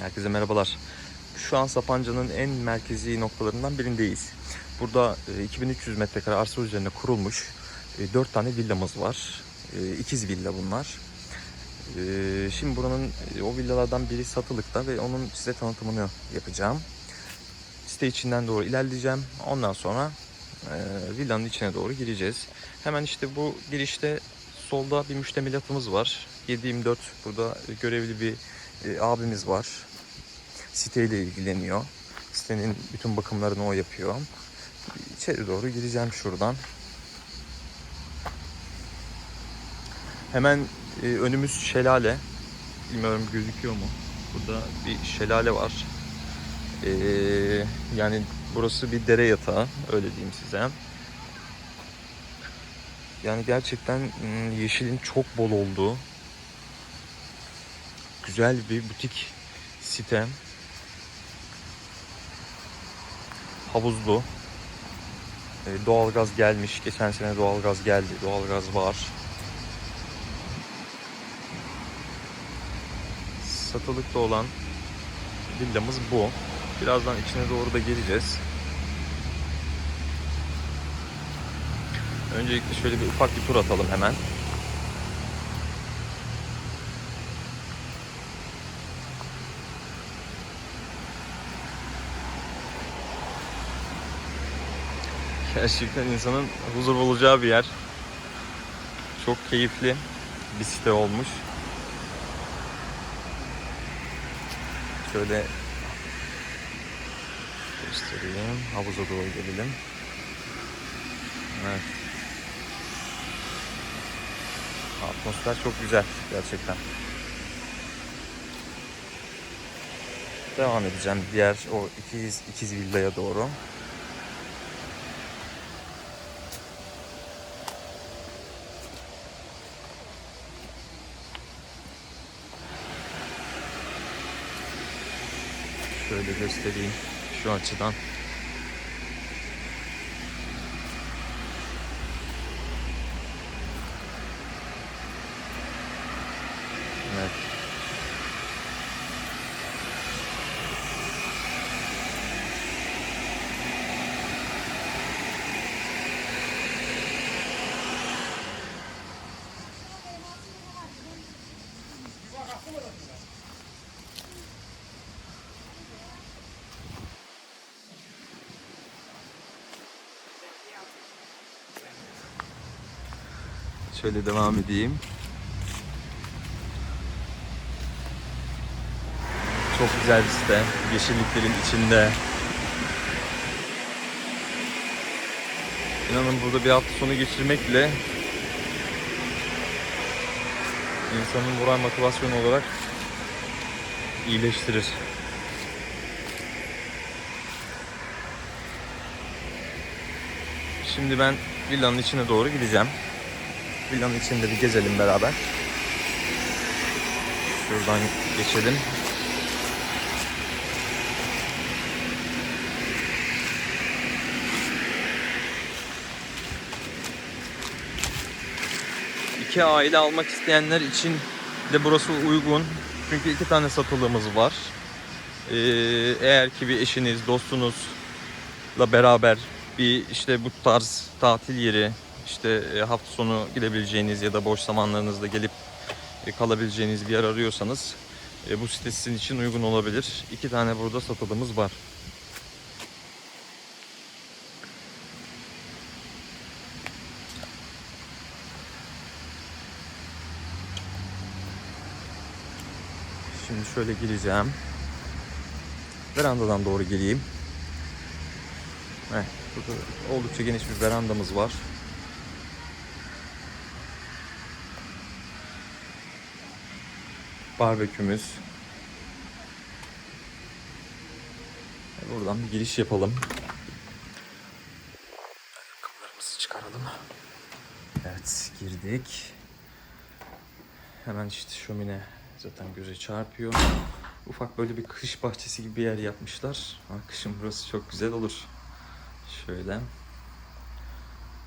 Herkese merhabalar. Şu an Sapanca'nın en merkezi noktalarından birindeyiz. Burada e, 2300 metrekare arsa üzerine kurulmuş 4 tane villamız var. E, İkiz villa bunlar. E, Şimdi buranın e, o villalardan biri satılıkta ve onun size tanıtımını yapacağım. Site içinden doğru ilerleyeceğim. Ondan sonra e, villanın içine doğru gireceğiz. Hemen işte bu girişte solda bir müştemilatımız var. 7-24 burada görevli bir e, abimiz var. Siteyle ilgileniyor. Sitenin bütün bakımlarını o yapıyor. İçeri doğru gireceğim şuradan. Hemen e, önümüz şelale. Bilmiyorum gözüküyor mu? Burada bir şelale var. E, yani burası bir dere yatağı. Öyle diyeyim size. Yani gerçekten mm, yeşilin çok bol olduğu güzel bir butik site. Havuzlu. E, doğalgaz gelmiş. Geçen sene doğalgaz geldi. Doğalgaz var. Satılıkta olan villamız bu. Birazdan içine doğru da geleceğiz. Öncelikle şöyle bir ufak bir tur atalım hemen. Gerçekten insanın huzur bulacağı bir yer. Çok keyifli bir site olmuş. Şöyle göstereyim. Havuza doğru gelelim. Evet. Atmosfer çok güzel gerçekten. Devam edeceğim diğer o ikiz, ikiz villaya doğru. Şöyle göstereyim şu açıdan. Evet. Şöyle devam edeyim. Çok güzel bir site. Yeşilliklerin içinde. İnanın burada bir hafta sonu geçirmek bile insanın moral motivasyonu olarak iyileştirir. Şimdi ben villanın içine doğru gideceğim. Villanın içinde bir gezelim beraber. Şuradan geçelim. İki aile almak isteyenler için de burası uygun. Çünkü iki tane satılığımız var. Ee, eğer ki bir eşiniz, dostunuzla beraber bir işte bu tarz tatil yeri, işte e, hafta sonu gidebileceğiniz ya da boş zamanlarınızda gelip e, kalabileceğiniz bir yer arıyorsanız e, bu site sizin için uygun olabilir. İki tane burada satılığımız var. Şimdi şöyle gireceğim. Verandadan doğru geleyim. Heh, burada oldukça geniş bir verandamız var. Barbekümüz. Buradan bir giriş yapalım. Kapılarımızı çıkaralım. Evet girdik. Hemen işte şömine zaten göze çarpıyor. Ufak böyle bir kış bahçesi gibi bir yer yapmışlar. Ha, kışın burası çok güzel olur. Şöyle.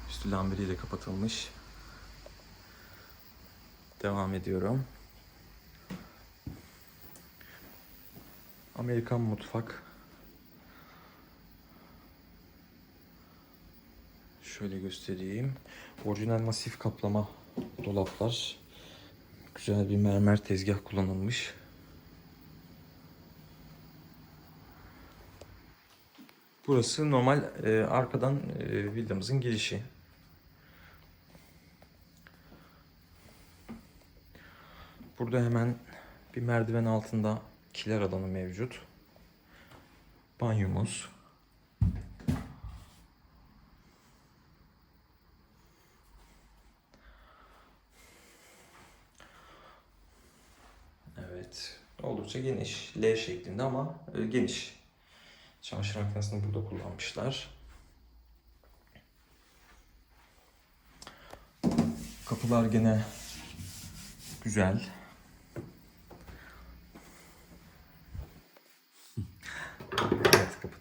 Üstü lamberiyle kapatılmış. Devam ediyorum. Amerikan mutfak. Şöyle göstereyim. Orijinal masif kaplama dolaplar. Güzel bir mermer tezgah kullanılmış. Burası normal e, arkadan e, girişi. Burada hemen bir merdiven altında kiler alanı mevcut. Banyomuz. Evet. Oldukça geniş. L şeklinde ama e, geniş. Çamaşır makinesini burada kullanmışlar. Kapılar gene güzel.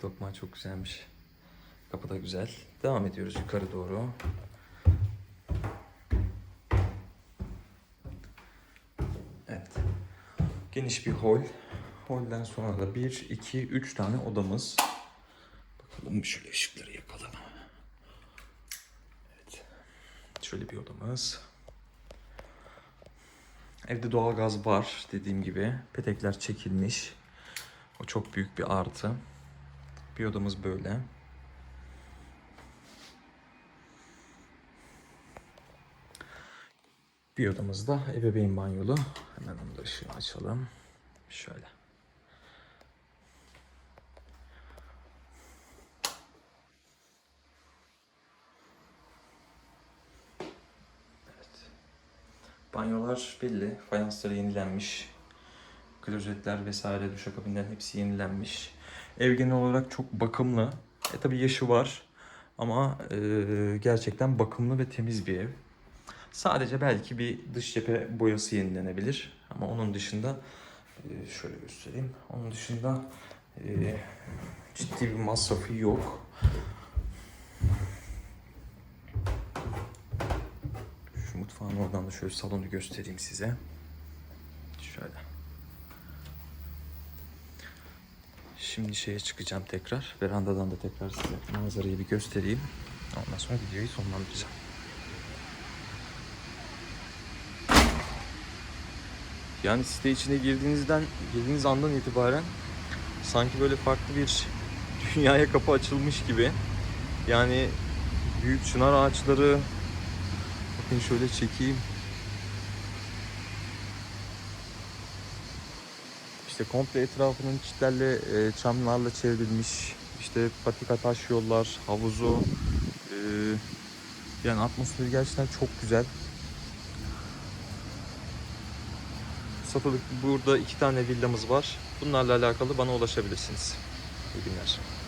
Tokmağı çok güzelmiş. Kapı da güzel. Devam ediyoruz yukarı doğru. Evet. Geniş bir hol. Holden sonra da 1, 2, 3 tane odamız. Bakalım şöyle ışıkları yakalım. Evet. Şöyle bir odamız. Evde doğalgaz var dediğim gibi. Petekler çekilmiş. O çok büyük bir artı. Bir odamız böyle. Bir odamız da ebeveyn banyolu. Hemen onu da ışığı açalım. Şöyle. Evet. Banyolar belli. Fayansları yenilenmiş. Klozetler vesaire duşakabinlerin hepsi yenilenmiş. Ev genel olarak çok bakımlı. E tabi yaşı var. Ama e, gerçekten bakımlı ve temiz bir ev. Sadece belki bir dış cephe boyası yenilenebilir. Ama onun dışında e, şöyle göstereyim. Onun dışında e, ciddi bir masrafı yok. Şu mutfağın oradan da şöyle salonu göstereyim size. Şöyle. Şimdi şeye çıkacağım tekrar. Verandadan da tekrar size manzarayı bir göstereyim. Ondan sonra videoyu sonlandıracağım. Yani site içine girdiğinizden, girdiğiniz andan itibaren sanki böyle farklı bir dünyaya kapı açılmış gibi. Yani büyük çınar ağaçları, bakın şöyle çekeyim. İşte komple etrafının çitlerle, e, çamlarla çevrilmiş. İşte patika taş yollar, havuzu. e, yani atmosferi gerçekten çok güzel. Satılık burada iki tane villamız var. Bunlarla alakalı bana ulaşabilirsiniz. İyi günler.